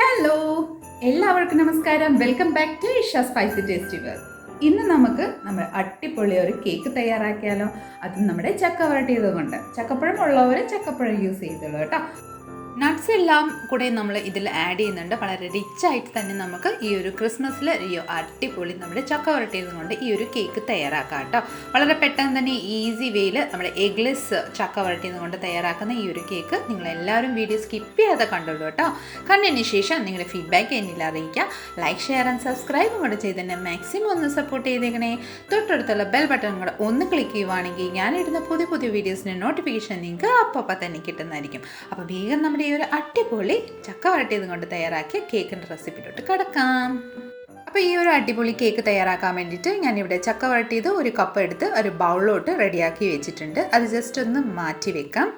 Hello എല്ലാവർക്കും നമസ്കാരം. Welcome back to Isha spicy tasty where ഇന്ന് നമുക്ക് നമ്മൾ അടിപൊളി ഒരു കേക്ക് തയ്യാറാക്കിയാലോ. അത് നമ്മുടെ ചക്ക കൊണ്ട്. ചക്കപ്പഴം ഉള്ളവർ ചക്കപ്പഴം യൂസ് ചെയ്തോളൂ കേട്ടോ. നട്ട്സ് എല്ലാം കൂടെ നമ്മൾ ഇതിൽ ആഡ് ചെയ്യുന്നുണ്ട്. വളരെ റിച്ച് ആയിട്ട് തന്നെ നമുക്ക് ഈ ഒരു ക്രിസ്മസിൽ ഈ അടിപൊളി നമ്മുടെ ചക്ക വരട്ടിയത് കൊണ്ട് ഈ ഒരു കേക്ക് തയ്യാറാക്കാം കേട്ടോ വളരെ പെട്ടെന്ന് തന്നെ ഈസി വേയിൽ നമ്മൾ എഗ്ലെസ് ചക്ക വരട്ടിയത് കൊണ്ട് തയ്യാറാക്കുന്ന ഈ ഒരു കേക്ക് നിങ്ങൾ എല്ലാവരും വീഡിയോ സ്കിപ്പ് ചെയ്യാതെ കണ്ടോളൂ കേട്ടോ കണ്ടതിന് ശേഷം നിങ്ങളുടെ ഫീഡ്ബാക്ക് എന്നിൽ അറിയിക്കുക ലൈക്ക് ഷെയർ ആൻഡ് സബ്സ്ക്രൈബ് കൂടെ ചെയ്ത് തന്നെ മാക്സിമം ഒന്ന് സപ്പോർട്ട് ചെയ്തേക്കണേ. തൊട്ടടുത്തുള്ള ബെൽ ബട്ടൺ കൂടെ ഒന്ന് ക്ലിക്ക് ചെയ്യുവാണെങ്കിൽ ഞാനിടുന്ന പുതിയ പുതിയ വീഡിയോസിന്റെ നോട്ടിഫിക്കേഷൻ നിങ്ങൾക്ക് അപ്പോൾ തന്നെ കിട്ടുന്നതായിരിക്കും. അപ്പോൾ വേഗം നമ്മുടെ ഈ ഒരു അടിപൊളി ചക്ക വരട്ടിയത് കൊണ്ട് തയ്യാറാക്കിയ കേക്കിന്റെ റെസിപ്പിയിലോട്ട് കിടക്കാം. അപ്പോൾ ഈ ഒരു അടിപൊളി കേക്ക് തയ്യാറാക്കാൻ വേണ്ടിയിട്ട് ഞാനിവിടെ ചക്ക വരട്ടിയത് ഒരു കപ്പ് എടുത്ത് ഒരു ബൗളിലോട്ട് റെഡിയാക്കി വെച്ചിട്ടുണ്ട്. അത് ജസ്റ്റ് ഒന്ന് മാറ്റി വെക്കാം.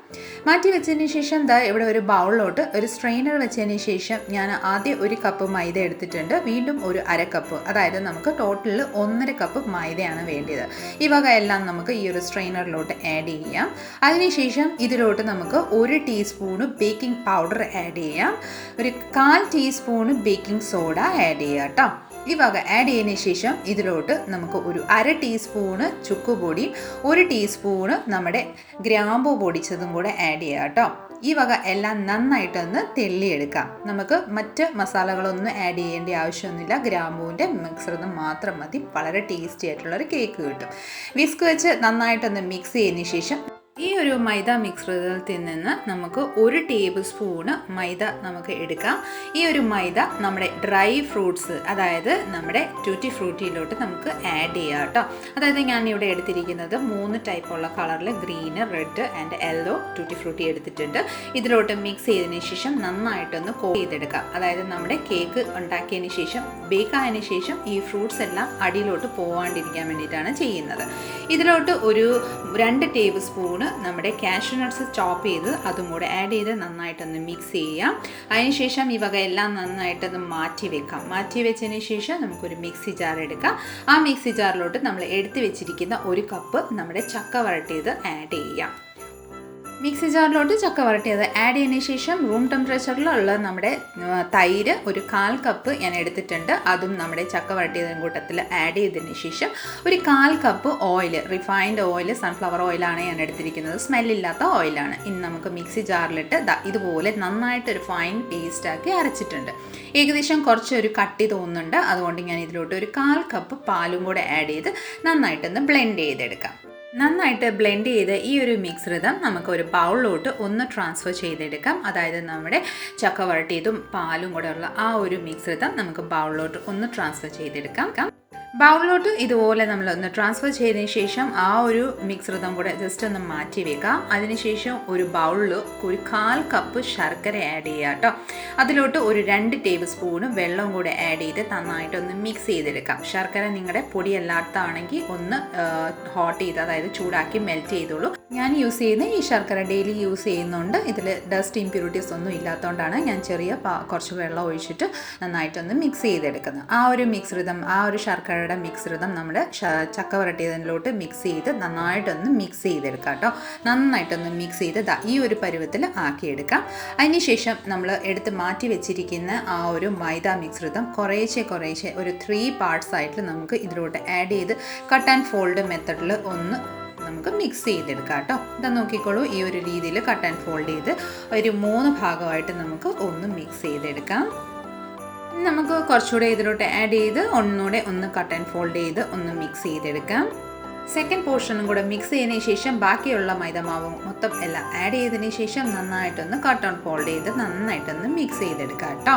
മാറ്റി വെച്ചതിന് ശേഷം ദാ ഇവിടെ ഒരു ബൗളിലോട്ട് ഒരു സ്ട്രെയിനർ വെച്ചതിന് ശേഷം ഞാൻ ആദ്യം ഒരു കപ്പ് മൈദ എടുത്തിട്ടുണ്ട്. വീണ്ടും ഒരു അര കപ്പ് അതായത് നമുക്ക് ടോട്ടലിൽ ഒന്നര കപ്പ് മൈദയാണ് വേണ്ടത് ഈ വക എല്ലാം നമുക്ക് ഈ ഒരു സ്ട്രെയിനറിലോട്ട് ആഡ് ചെയ്യാം. അതിനുശേഷം ഇതിലോട്ട് നമുക്ക് ഒരു ടീസ്പൂണ് ബേക്കിംഗ് പൗഡർ ആഡ് ചെയ്യാം. ഒരു കാൽ ടീസ്പൂണ് ബേക്കിംഗ് സോഡ ആഡ് ചെയ്യാം കേട്ടോ. ഈ വക ആഡ് ചെയ്യുന്ന ശേഷം ഇതിലോട്ട് നമുക്ക് ഒരു അര ടീസ്പൂണ് ചുക്കുപൊടിയും ഒരു ടീസ്പൂണ് നമ്മുടെ ഗ്രാമ്പു പൊടിച്ചതും കൂടെ ആഡ് ചെയ്യാം കേട്ടോ. ഈ വക എല്ലാം നന്നായിട്ടൊന്ന് തെള്ളിയെടുക്കാം. നമുക്ക് മറ്റ് മസാലകളൊന്നും ആഡ് ചെയ്യേണ്ട ആവശ്യമൊന്നുമില്ല. ഗ്രാമ്പൂവിന്റെ മിക്സറൊന്നും മാത്രം മതി. വളരെ ടേസ്റ്റി ആയിട്ടുള്ളൊരു കേക്ക് കിട്ടും. വിസ്ക് വെച്ച് നന്നായിട്ടൊന്ന് മിക്സ് ചെയ്തതിന് ശേഷം ഈ ഒരു മൈദ മിക്സറിൽ നിന്ന് നമുക്ക് ഒരു ടേബിൾ സ്പൂണ് മൈദ നമുക്ക് എടുക്കാം. ഈ ഒരു മൈദ നമ്മുടെ ഡ്രൈ ഫ്രൂട്ട്സ് അതായത് നമ്മുടെ ട്യൂറ്റി ഫ്രൂട്ടിയിലോട്ട് നമുക്ക് ആഡ് ചെയ്യാം കേട്ടോ. അതായത് ഞാൻ ഇവിടെ എടുത്തിരിക്കുന്നത് മൂന്ന് ടൈപ്പുള്ള കളറിൽ green red and yellow tutti frutti എടുത്തിട്ടുണ്ട്. ഇതിലോട്ട് മിക്സ് ചെയ്തതിന് ശേഷം നന്നായിട്ടൊന്ന് കോ ചെയ്തെടുക്കാം. അതായത് നമ്മുടെ കേക്ക് ഉണ്ടാക്കിയതിന് ശേഷം ബേക്ക് ആയതിനു ശേഷം ഈ ഫ്രൂട്ട്സ് എല്ലാം അടിയിലോട്ട് പോവാണ്ടിരിക്കാൻ വേണ്ടിയിട്ടാണ് ചെയ്യുന്നത്. ഇതിലോട്ട് ഒരു രണ്ട് ടേബിൾ സ്പൂണ് നമ്മുടെ കാഷ്യൂ നട്ട്സ് ചോപ്പ് ചെയ്ത് അതും കൂടെ ആഡ് ചെയ്ത് നന്നായിട്ടൊന്ന് മിക്സ് ചെയ്യാം. അതിനുശേഷം ഈ വക എല്ലാം നന്നായിട്ടൊന്ന് മാറ്റി വെക്കാം. മാറ്റി വെച്ചതിന് ശേഷം നമുക്കൊരു മിക്സി ജാർ എടുക്കാം. ആ മിക്സി ജാറിലോട്ട് നമ്മൾ എടുത്തു വെച്ചിരിക്കുന്ന ഒരു കപ്പ് നമ്മുടെ ചക്ക വരട്ടിയത് ആഡ് ചെയ്യാം. മിക്സി ജാറിലോട്ട് ചക്ക വരട്ടിയത്. ആഡ് ചെയ്യുന്ന ശേഷം റൂം ടെമ്പറേച്ചറിലുള്ള നമ്മുടെ തൈര് ഒരു കാൽ കപ്പ് ഞാൻ എടുത്തിട്ടുണ്ട്. അതും നമ്മുടെ ചക്ക വരട്ടിയതിന് കൂട്ടത്തിൽ ആഡ് ചെയ്തതിന് ശേഷം ഒരു കാൽ cup oil refined oil sunflower ഓയിലാണ് ഞാൻ എടുത്തിരിക്കുന്നത്. സ്മെല്ലില്ലാത്ത ഓയിലാണ് ഇനി നമുക്ക് മിക്സി ജാറിലിട്ട് ഇതുപോലെ നന്നായിട്ട് ഒരു ഫൈൻ പേസ്റ്റാക്കി അരച്ചിട്ടുണ്ട്. ഏകദേശം കുറച്ചൊരു കട്ടി തോന്നുന്നുണ്ട്. അതുകൊണ്ട് ഞാൻ ഇതിലോട്ട് ഒരു കാൽ കപ്പ് പാലും കൂടെ ആഡ് ചെയ്ത് നന്നായിട്ടൊന്ന് ബ്ലെൻഡ് ചെയ്തെടുക്കാം. നന്നായിട്ട് ബ്ലെൻഡ് ചെയ്ത് ഈ ഒരു മിശ്രിതം നമുക്ക് ഒരു ബൗളിലോട്ട് ഒന്ന് ട്രാൻസ്ഫർ ചെയ്തെടുക്കാം. അതായത് നമ്മുടെ ചക്ക വരട്ടിയതും പാലും കൂടെ ഉള്ള ആ ഒരു മിശ്രിതം നമുക്ക് ബൗളിലോട്ട് ഒന്ന് ട്രാൻസ്ഫർ ചെയ്തെടുക്കാം. ബൗളിലോട്ട് ഇതുപോലെ നമ്മൾ ഒന്ന് ട്രാൻസ്ഫർ ചെയ്തതിന് ശേഷം ആ ഒരു മിക്സ്രിതം കൂടെ ജസ്റ്റ് ഒന്ന് മാറ്റി വെക്കാം. അതിനുശേഷം ഒരു ബൗളിൽ ഒരു കാൽ കപ്പ് ശർക്കര ആഡ് ചെയ്യുക കേട്ടോ. അതിലോട്ട് ഒരു രണ്ട് ടേബിൾ സ്പൂണ് വെള്ളം കൂടെ ആഡ് ചെയ്ത് നന്നായിട്ടൊന്ന് മിക്സ് ചെയ്തെടുക്കാം. ശർക്കര നിങ്ങളുടെ പൊടിയല്ലാത്തതാണെങ്കിൽ ഒന്ന് ഹോട്ട് ചെയ്ത് അതായത് ചൂടാക്കി മെൽറ്റ് ചെയ്തോളൂ. ഞാൻ യൂസ് ചെയ്യുന്ന ഈ ശർക്കര ഡെയിലി യൂസ് ചെയ്യുന്നുണ്ട്. ഇതിൽ ഡസ്റ്റ് ഇംപ്യൂരിറ്റീസ് ഒന്നും ഇല്ലാത്തതുകൊണ്ടാണ് ഞാൻ ചെറിയ കുറച്ച് വെള്ളം ഒഴിച്ചിട്ട് നന്നായിട്ടൊന്ന് മിക്സ് ചെയ്തെടുക്കുന്നത്. ആ ഒരു മിക്സ്രിതം ആ ഒരു ശർക്കരയുടെ മിക്സ്രിതം നമ്മൾ ചക്ക വരട്ടിയതിലോട്ട് മിക്സ് ചെയ്ത് നന്നായിട്ടൊന്ന് മിക്സ് ചെയ്തെടുക്കാം കേട്ടോ. നന്നായിട്ടൊന്ന് മിക്സ് ചെയ്ത് ഈ ഒരു പരുവത്തിൽ ആക്കിയെടുക്കാം. അതിനുശേഷം നമ്മൾ എടുത്ത് മാറ്റി വെച്ചിരിക്കുന്ന ആ ഒരു മൈദ മിശ്രിതം കുറേശ്ശെ കുറേശ്ശെ ഒരു ത്രീ പാർട്സ് ആയിട്ട് നമുക്ക് ഇതിലോട്ട് ആഡ് ചെയ്ത് കട്ട് ആൻഡ് ഫോൾഡ് മെത്തഡിൽ ഒന്ന് നമുക്ക് മിക്സ് ചെയ്തെടുക്കാം കേട്ടോ. ഇതാ നോക്കിക്കോളൂ ഈ ഒരു രീതിയിൽ കട്ട് ആൻഡ് ഫോൾഡ് ചെയ്ത് ഒരു മൂന്ന് ഭാഗമായിട്ട് നമുക്ക് ഒന്ന് മിക്സ് ചെയ്തെടുക്കാം. നമുക്ക് കുറച്ചുകൂടെ ഇതിലോട്ട് ആഡ് ചെയ്ത് ഒന്നുകൂടെ ഒന്ന് കട്ട് ആൻഡ് ഫോൾഡ് ചെയ്ത് ഒന്ന് മിക്സ് ചെയ്തെടുക്കാം. സെക്കൻഡ് പോർഷനും കൂടെ മിക്സ് ചെയ്തതിന് ശേഷം ബാക്കിയുള്ള മൈദമാവും മൊത്തം എല്ലാം ആഡ് ചെയ്തതിന് ശേഷം നന്നായിട്ടൊന്ന് കട്ട് ആൻഡ് ഫോൾഡ് ചെയ്ത് നന്നായിട്ടൊന്ന് മിക്സ് ചെയ്തെടുക്കാം കേട്ടോ.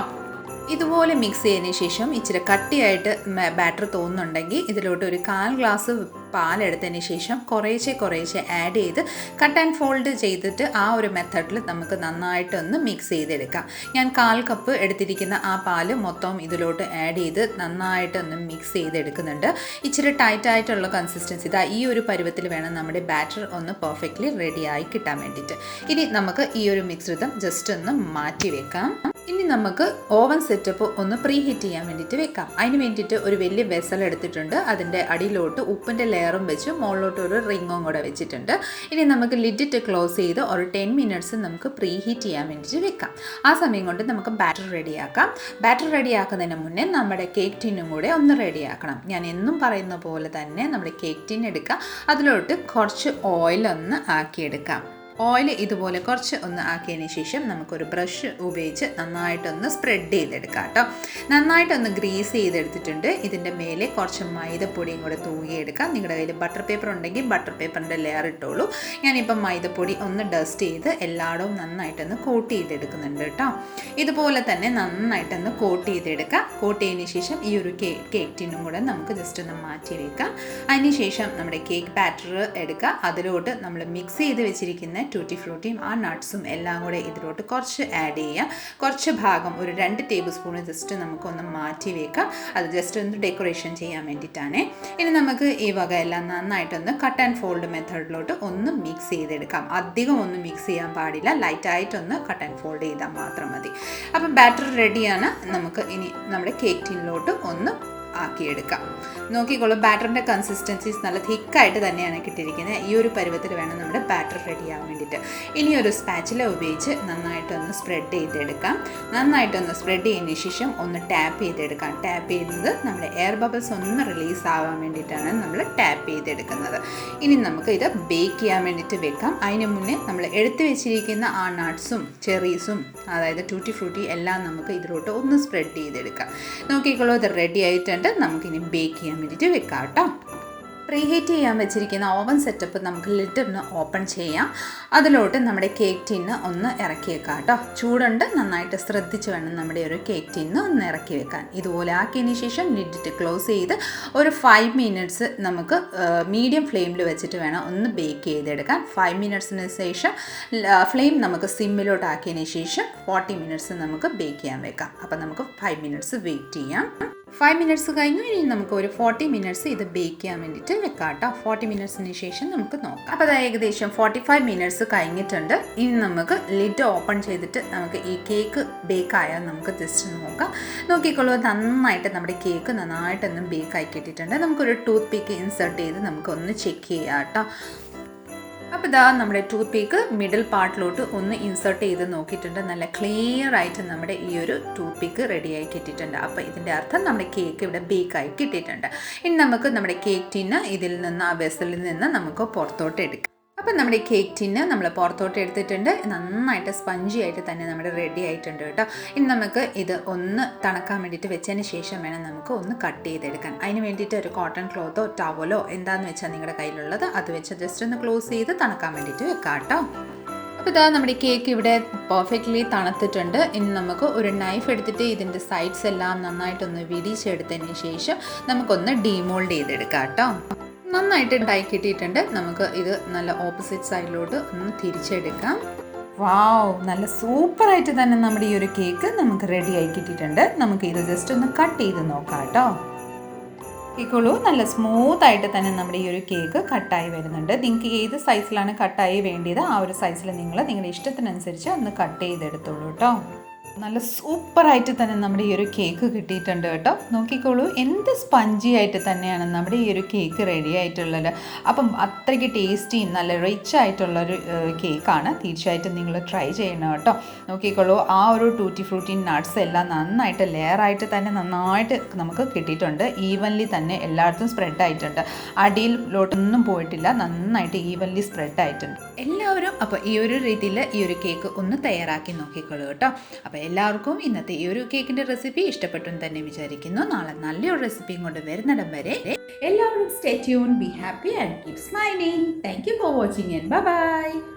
ഇതുപോലെ മിക്സ് ചെയ്തതിന് ശേഷം ഇച്ചിരി കട്ടിയായിട്ട് ബാറ്റർ തോന്നുന്നുണ്ടെങ്കിൽ ഇതിലോട്ട് ഒരു കാൽ ഗ്ലാസ് പാലെടുത്തതിന് ശേഷം കുറേശ്ശെ കുറേശ്ശെ ആഡ് ചെയ്ത് കട്ട് ആൻഡ് ഫോൾഡ് ചെയ്തിട്ട് ആ ഒരു മെത്തഡിൽ നമുക്ക് നന്നായിട്ടൊന്ന് മിക്സ് ചെയ്തെടുക്കാം. ഞാൻ കാൽ കപ്പ് എടുത്തിരിക്കുന്ന ആ പാൽ മൊത്തം ഇതിലോട്ട് ആഡ് ചെയ്ത് നന്നായിട്ടൊന്ന് മിക്സ് ചെയ്തെടുക്കുന്നുണ്ട്. ഇച്ചിരി ടൈറ്റായിട്ടുള്ള കൺസിസ്റ്റൻസി ഇതാ ഈ ഒരു പരുവത്തിൽ വേണം നമ്മുടെ ബാറ്റർ ഒന്ന് പെർഫെക്റ്റ്ലി റെഡിയായി കിട്ടാൻ വേണ്ടിയിട്ട്. ഇനി നമുക്ക് ഈ ഒരു മിശ്രിതം ജസ്റ്റ് ഒന്ന് മാറ്റി വെക്കാം. ഇനി നമുക്ക് ഓവൻ സെറ്റപ്പ് ഒന്ന് പ്രീ ഹീറ്റ് ചെയ്യാൻ വേണ്ടിയിട്ട് വെക്കാം. അതിന് വേണ്ടിയിട്ട് ഒരു വലിയ വെസൽ എടുത്തിട്ടുണ്ട്. അതിന്റെ അടിയിലോട്ട് ഉപ്പിന്റെ ലെയർ ലെയറും വെച്ച് മുകളിലോട്ട് ഒരു റിങ്ങും കൂടെ വെച്ചിട്ടുണ്ട്. ഇനി നമുക്ക് ലിഡിറ്റ് ക്ലോസ് ചെയ്ത് ഒരു ടെൻ മിനിറ്റ്സ് നമുക്ക് പ്രീ ഹീറ്റ് ചെയ്യാൻ വേണ്ടിയിട്ട് വെക്കാം. ആ സമയം കൊണ്ട് നമുക്ക് ബാറ്റർ റെഡിയാക്കാം ബാറ്റർ റെഡിയാക്കുന്നതിന് മുന്നേ നമ്മുടെ കേക്ക് ടിന്നും കൂടെ ഒന്ന് റെഡിയാക്കണം ഞാൻ എന്നും പറയുന്ന പോലെ തന്നെ നമ്മുടെ കേക്ക് ടിൻ എടുക്കുക അതിലോട്ട് കുറച്ച് ഓയിൽ ഒന്ന് ആക്കിയെടുക്കാം. ഓയിൽ ഇതുപോലെ കുറച്ച് ഒന്ന് ആക്കിയതിന് ശേഷം നമുക്കൊരു ബ്രഷ് ഉപയോഗിച്ച് നന്നായിട്ടൊന്ന് സ്പ്രെഡ് ചെയ്തെടുക്കാം കേട്ടോ നന്നായിട്ടൊന്ന് ഗ്രീസ് ചെയ്തെടുത്തിട്ടുണ്ട്. ഇതിന്റെ മേലെ കുറച്ച് മൈദപ്പൊടിയും കൂടെ തൂകിയെടുക്കാം. നിങ്ങളുടെ കയ്യിൽ ബട്ടർ പേപ്പർ ഉണ്ടെങ്കിൽ ബട്ടർ പേപ്പറിന്റെ ലെയർ ഇട്ടോളൂ. ഞാനിപ്പം മൈദപ്പൊടി ഒന്ന് ഡസ്റ്റ് ചെയ്ത് എല്ലായിടവും നന്നായിട്ടൊന്ന് കോട്ട് ചെയ്തെടുക്കുന്നുണ്ട് കേട്ടോ ഇതുപോലെ തന്നെ നന്നായിട്ടൊന്ന് കോട്ട് ചെയ്തെടുക്കാം. കോട്ട് ചെയ്തതിന് ശേഷം ഈ ഒരു കേക്ക് കേക്കിനും കൂടെ നമുക്ക് ജസ്റ്റ് ഒന്ന് മാറ്റി വയ്ക്കാം അതിന് ശേഷം നമ്മുടെ കേക്ക് ബാറ്റർ എടുക്കുക അതിലോട്ട് നമ്മൾ മിക്സ് ചെയ്ത് വെച്ചിരിക്കുന്ന ടൂട്ടി ഫ്രൂട്ടിയും ആ നട്ട്സും എല്ലാം കൂടെ ഇതിലോട്ട് കുറച്ച് ആഡ് ചെയ്യാം കുറച്ച് ഭാഗം ഒരു രണ്ട് ടേബിൾ സ്പൂൺ ജസ്റ്റ് നമുക്കൊന്ന് മാറ്റി വെക്കാം. അത് ജസ്റ്റ് ഒന്ന് ഡെക്കറേഷൻ ചെയ്യാൻ വേണ്ടിയിട്ടാണ്. ഇനി നമുക്ക് ഈ വക എല്ലാം നന്നായിട്ടൊന്ന് കട്ട് ആൻഡ് ഫോൾഡ് മെത്തേഡിലോട്ട് ഒന്ന് മിക്സ് ചെയ്തെടുക്കാം. അധികം ഒന്നും മിക്സ് ചെയ്യാൻ പാടില്ല. ലൈറ്റായിട്ടൊന്ന് കട്ട് ആൻഡ് ഫോൾഡ് ചെയ്താൽ മാത്രം മതി. അപ്പം ബാറ്റർ റെഡിയാണ് നമുക്ക് ഇനി നമ്മുടെ കേക്ക് ടീനിലോട്ട് ഒന്ന് ആക്കിയെടുക്കാം. നോക്കിക്കോളൂ ബാറ്ററിന്റെ കൺസിസ്റ്റൻസീസ് നല്ല തിക്കായിട്ട് തന്നെയാണ് കിട്ടിയിരിക്കുന്നത്. ഈ ഒരു പരുവത്തിൽ വേണം നമ്മുടെ ബാറ്റർ റെഡി ആവാൻ വേണ്ടിയിട്ട്. ഇനി ഒരു സ്പാച്ചില ഉപയോഗിച്ച് നന്നായിട്ടൊന്ന് സ്പ്രെഡ് ചെയ്തെടുക്കാം. നന്നായിട്ടൊന്ന് സ്പ്രെഡ് ചെയ്തതിന് ശേഷം ഒന്ന് ടാപ്പ് ചെയ്തെടുക്കാം. ടാപ്പ് ചെയ്യുന്നത് നമ്മുടെ എയർ ബബിൾസ് ഒന്ന് റിലീസ് ആവാൻ വേണ്ടിയിട്ടാണ് നമ്മൾ ടാപ്പ് ചെയ്തെടുക്കുന്നത്. ഇനി നമുക്ക് ഇത് ബേക്ക് ചെയ്യാൻ വേണ്ടിയിട്ട് വെക്കാം. അതിന് മുന്നേ നമ്മൾ എടുത്തു വെച്ചിരിക്കുന്ന ആ നട്ട്സും ചെറീസും അതായത് ടൂട്ടി ഫ്രൂട്ടി എല്ലാം നമുക്ക് ഇതിലോട്ട് ഒന്ന് സ്പ്രെഡ് ചെയ്തെടുക്കാം. നോക്കിക്കോളൂ ഇത് റെഡി ആയിട്ടുണ്ട്. നമുക്കിനി ബേക്ക് ചെയ്യാൻ വേണ്ടിയിട്ട് വെക്കാം കേട്ടോ. പ്രീഹീറ്റ് ചെയ്യാൻ വെച്ചിരിക്കുന്ന ഓവൻ സെറ്റപ്പ് നമുക്ക് ഒന്ന് ഓപ്പൺ ചെയ്യാം. അതിലോട്ട് നമ്മുടെ കേക്ക് ടിന്ന് ഒന്ന് ഇറക്കി വെക്കാം കേട്ടോ. ചൂടുണ്ട് നന്നായിട്ട് ശ്രദ്ധിച്ച് വേണം നമ്മുടെ ഒരു കേക്ക് ടിന്ന് ഒന്ന് ഇറക്കി വെക്കാൻ. ഇതുപോലെ ആക്കിയതിന് ശേഷം ലിഡിറ്റ് ക്ലോസ് ചെയ്ത് ഒരു ഫൈവ് മിനിറ്റ്സ് നമുക്ക് മീഡിയം ഫ്ലെയിമിൽ വെച്ചിട്ട് വേണം ഒന്ന് ബേക്ക് ചെയ്തെടുക്കാൻ. ഫൈവ് മിനിറ്റ്സിന് ശേഷം ഫ്ലെയിം നമുക്ക് സിമ്മിലോട്ട് ആക്കിയതിന് ശേഷം ഫോർട്ടി മിനിറ്റ്സ് നമുക്ക് ബേക്ക് ചെയ്യാൻ വെക്കാം. അപ്പോൾ നമുക്ക് ഫൈവ് മിനിറ്റ്സ് വെയിറ്റ് ചെയ്യാം. ഫൈവ് മിനിറ്റ്സ് കഴിഞ്ഞു. ഇനി നമുക്ക് ഒരു ഫോർട്ടി മിനിറ്റ്സ് ഇത് ബേക്ക് ചെയ്യാൻ വേണ്ടിയിട്ട് വെക്കാം കേട്ടോ ഫോർട്ടി മിനിറ്റ്സിന് ശേഷം നമുക്ക് നോക്കാം. അപ്പോൾ അത് ഏകദേശം ഫോർട്ടി ഫൈവ് മിനിറ്റ്സ് കഴിഞ്ഞിട്ടുണ്ട്. ഇനി നമുക്ക് ലിഡ് ഓപ്പൺ ചെയ്തിട്ട് നമുക്ക് ഈ കേക്ക് ബേക്ക് ആയാൽ നമുക്ക് ജസ്റ്റ് നോക്കാം. നോക്കിക്കോളൂ നന്നായിട്ട് നമ്മുടെ കേക്ക് നന്നായിട്ടൊന്നും ബേക്ക് ആയി കിട്ടിയിട്ടുണ്ട്. നമുക്കൊരു ടൂത്ത് പിക്ക് ഇൻസേർട്ട് ചെയ്ത് നമുക്കൊന്ന് ചെക്ക് ചെയ്യാം കേട്ടോ. അപ്പോൾ ഇതാ നമ്മുടെ ടൂത്ത് പീക്ക് മിഡിൽ പാർട്ടിലോട്ട് ഒന്ന് ഇൻസേർട്ട് ചെയ്ത് നോക്കിയിട്ടുണ്ട്. നല്ല ക്ലിയർ ആയിട്ട് നമ്മുടെ ഈ ഒരു ടൂത്ത് പീക്ക് റെഡിയായി കിട്ടിയിട്ടുണ്ട്. അപ്പോൾ ഇതിന്റെ അർത്ഥം നമ്മുടെ കേക്ക് ഇവിടെ ബേക്കായി കിട്ടിയിട്ടുണ്ട്. ഇനി നമുക്ക് നമ്മുടെ കേക്ക് ടിന്ന് ഇതിൽ നിന്ന് ആ വെസലിൽ നിന്ന് നമുക്ക് പുറത്തോട്ട് എടുക്കാം. അപ്പം നമ്മുടെ കേക്ക് ടിന്ന് നമ്മൾ പുറത്തോട്ട് എടുത്തിട്ടുണ്ട്. നന്നായിട്ട് സ്പഞ്ചി ആയിട്ട് തന്നെ നമ്മുടെ റെഡി ആയിട്ടുണ്ട് കേട്ടോ. ഇനി നമുക്ക് ഇത് ഒന്ന് തണക്കാൻ വേണ്ടിയിട്ട് വെച്ചതിന് ശേഷം വേണം നമുക്ക് ഒന്ന് കട്ട് ചെയ്തെടുക്കാൻ. അതിന് വേണ്ടിയിട്ട് ഒരു കോട്ടൺ ക്ലോത്തോ ടവലോ എന്താണെന്ന് വെച്ചാൽ നിങ്ങളുടെ കയ്യിലുള്ളത്. അത് വെച്ച് ജസ്റ്റ് ഒന്ന് ക്ലോസ് ചെയ്ത് തണക്കാൻ വേണ്ടിയിട്ട് വെക്കാം കേട്ടോ. അപ്പോൾ ഇതാ നമ്മുടെ കേക്ക് ഇവിടെ പെർഫെക്റ്റ്ലി തണുത്തിട്ടുണ്ട്. ഇനി നമുക്ക് ഒരു നൈഫ് എടുത്തിട്ട് ഇതിന്റെ സൈഡ്സ് എല്ലാം നന്നായിട്ടൊന്ന് വിരിച്ചെടുത്തതിന് ശേഷം നമുക്കൊന്ന് ഡീമോൾഡ് ചെയ്തെടുക്കാം കേട്ടോ. നന്നായിട്ട് ഉണ്ടായി കിട്ടിയിട്ടുണ്ട്. നമുക്ക് ഇത് നല്ല ഓപ്പോസിറ്റ് സൈഡിലോട്ട് ഒന്ന് തിരിച്ചെടുക്കാം. വാവ് നല്ല സൂപ്പറായിട്ട് തന്നെ നമ്മുടെ ഈ ഒരു കേക്ക് നമുക്ക് റെഡി ആയി കിട്ടിയിട്ടുണ്ട്. നമുക്ക് ഇത് ജസ്റ്റ് ഒന്ന് കട്ട് ചെയ്ത് നോക്കാം കേട്ടോ. കേക്കുള്ളൂ നല്ല സ്മൂത്ത് ആയിട്ട് തന്നെ നമ്മുടെ ഈ ഒരു കേക്ക് കട്ടായി വരുന്നുണ്ട്. നിങ്ങൾക്ക് ഏത് സൈസിലാണ് കട്ടായി വേണ്ടിയത് ആ ഒരു സൈസിൽ നിങ്ങൾ നിങ്ങളുടെ ഇഷ്ടത്തിനനുസരിച്ച് ഒന്ന് കട്ട് ചെയ്തെടുത്തോളൂ കേട്ടോ. നല്ല സൂപ്പറായിട്ട് തന്നെ നമ്മുടെ ഈ ഒരു കേക്ക് കിട്ടിയിട്ടുണ്ട് കേട്ടോ. നോക്കിക്കോളൂ എന്ത് സ്പഞ്ചി ആയിട്ട് തന്നെയാണ് നമ്മുടെ ഈ ഒരു കേക്ക് റെഡി ആയിട്ടുള്ളത്. അപ്പം അത്രയ്ക്ക് ടേസ്റ്റിയും നല്ല റിച്ച് ആയിട്ടുള്ളൊരു കേക്കാണ്. തീർച്ചയായിട്ടും നിങ്ങൾ ട്രൈ ചെയ്യണം കേട്ടോ. നോക്കിക്കോളൂ ആ ഒരു ടൂറ്റി ഫ്രൂട്ടി നട്ട്സ് എല്ലാം നന്നായിട്ട് ലെയറായിട്ട് തന്നെ നന്നായിട്ട് നമുക്ക് കിട്ടിയിട്ടുണ്ട്. ഈവൻലി തന്നെ എല്ലായിടത്തും സ്പ്രെഡ് ആയിട്ടുണ്ട്. അടിയിലോട്ടൊന്നും പോയിട്ടില്ല നന്നായിട്ട് ഈവൻലി സ്പ്രെഡ് ആയിട്ടുണ്ട്. എല്ലാവരും അപ്പോൾ ഈ ഒരു രീതിയിൽ ഈ ഒരു കേക്ക് ഒന്ന് തയ്യാറാക്കി നോക്കിക്കോളൂ കേട്ടോ. അപ്പോൾ എല്ലാവർക്കും ഇന്നത്തെ ഈ ഒരു കേക്കിന്റെ റെസിപ്പി ഇഷ്ടപ്പെട്ടു എന്ന് തന്നെ വിചാരിക്കുന്നു. നാളെ നല്ലൊരു റെസിപ്പിയും കൊണ്ട് വരുന്നിടം വരെ എല്ലാവരും stay tune be happy and keep smiling thank you for watching and bye